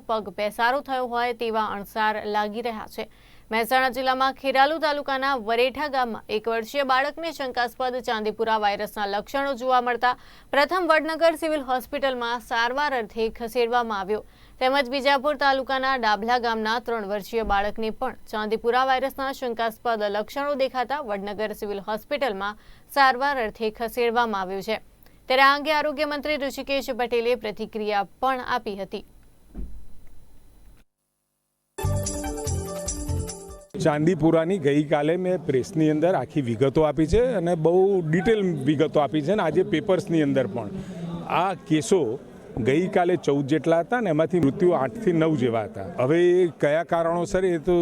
પગ પેસારો થયો હોય તેવા અણસાર લાગી રહ્યા છે. મહેસાણા જિલ્લામાં ખેરાલુ તાલુકાના વરેઠા ગામમાં એક વર્ષીય બાળકને શંકાસ્પદ ચાંદીપુરા વાયરસના લક્ષણો જોવા મળતા પ્રથમ વડનગર સિવિલ હોસ્પિટલમાં સારવાર અર્થે ખસેડવામાં આવ્યો. તેમજ બીજાપુર તાલુકાના ડાભલા ગામના ત્રણ વર્ષીય બાળકને પણ ચાંદીપુરા વાયરસના શંકાસ્પદ લક્ષણો દેખાતા વડનગર સિવિલ હોસ્પિટલમાં સારવાર અર્થે ખસેડવામાં આવ્યું છે. ત્યારે આ અંગે આરોગ્ય મંત્રી ઋષિકેશ પટેલે પ્રતિક્રિયા પણ આપી હતી. ચાંદીપુરાની ગઈકાલે મેં પ્રેસની અંદર આખી વિગતો આપી છે અને બહુ ડિટેલ વિગતો આપી છે અને આજે પેપર્સની અંદર પણ. આ કેસો ગઈકાલે ચૌદ જેટલા હતા ને એમાંથી મૃત્યુ આઠથી નવ જેવા હતા. હવે એ કયા કારણોસર એ તો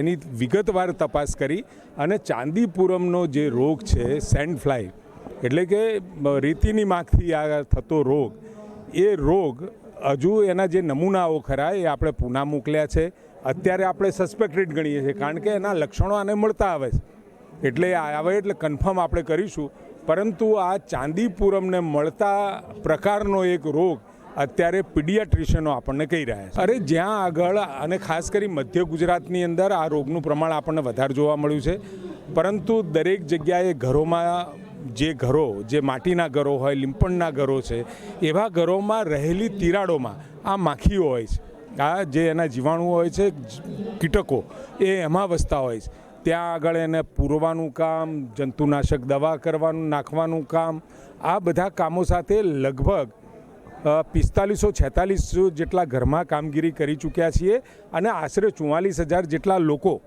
એની વિગતવાર તપાસ કરી અને ચાંદીપુરમનો જે રોગ છે, સેન્ડ ફ્લાય, એટલે કે રેતીની માખથી આ થતો રોગ, એ રોગ હજુ એના જે નમૂનાઓ ખરા એ આપણે પૂના મોકલ્યા છે. અત્યારે આપણે સસ્પેક્ટેડ ગણીએ છીએ, કારણ કે એના લક્ષણો આને મળતા આવે છે. એટલે આવે એટલે કન્ફર્મ આપણે કરીશું. પરંતુ આ ચાંદીપુરમને મળતા પ્રકારનો એક રોગ અત્યારે પીડિયાટ્રિશિયનો આપણને કહી રહ્યા છે. અરે જ્યાં આગળ અને ખાસ કરી મધ્ય ગુજરાતની અંદર આ રોગનું પ્રમાણ આપણને વધારે જોવા મળ્યું છે. પરંતુ દરેક જગ્યાએ ઘરોમાં જે ઘરો, જે માટીના ઘરો હોય, લીંપણના ઘરો છે, એવા ઘરોમાં રહેલી તિરાડોમાં આ માખીઓ હોય છે. આ જે એના જીવાણુઓ હોય છે, કીટકો, એ એમાં વસતા હોય છે. ત્યાં આગળ એને પૂરવાનું કામ, જંતુનાશક દવા કરવાનું, નાખવાનું કામ, આ બધા કામો સાથે લગભગ પિસ્તાલીસો છેતાલીસો જેટલા ઘરમાં કામગીરી કરી ચૂક્યા છીએ અને આશરે ચુમ્માલીસ હજાર જેટલા લોકો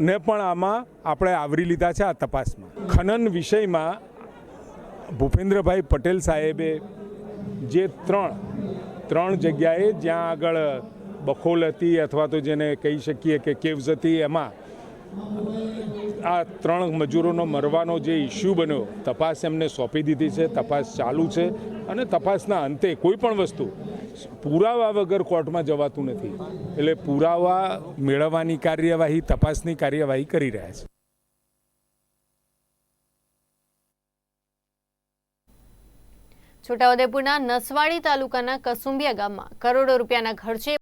ને પણ આમાં આપણે આવરી લીધા છે આ તપાસમાં. ખનન વિષયમાં ભૂપેન્દ્રભાઈ પટેલ સાહેબે જે ત્રણ ત્રણ જગ્યાએ જ્યાં આગળ બખોલ હતી અથવા તો જેને કહી શકીએ કે કેવ્સ હતી, એમાં આ ત્રણ મજૂરોનો મરવાનો જે ઇસ્યુ બન્યો, તપાસ એમને સોંપી દીધી છે, તપાસ ચાલુ છે અને તપાસના અંતે કોઈ પણ વસ્તુ પુરાવા વગર કોર્ટમાં જવાતું નથી. એટલે પુરાવા મેળવવાની કાર્યવાહી, તપાસની કાર્યવાહી કરી રહ્યા છે. છોટાઉદેપુરના નસવાડી તાલુકાના કસુંબિયા ગામમાં કરોડો રૂપિયાના ખર્ચે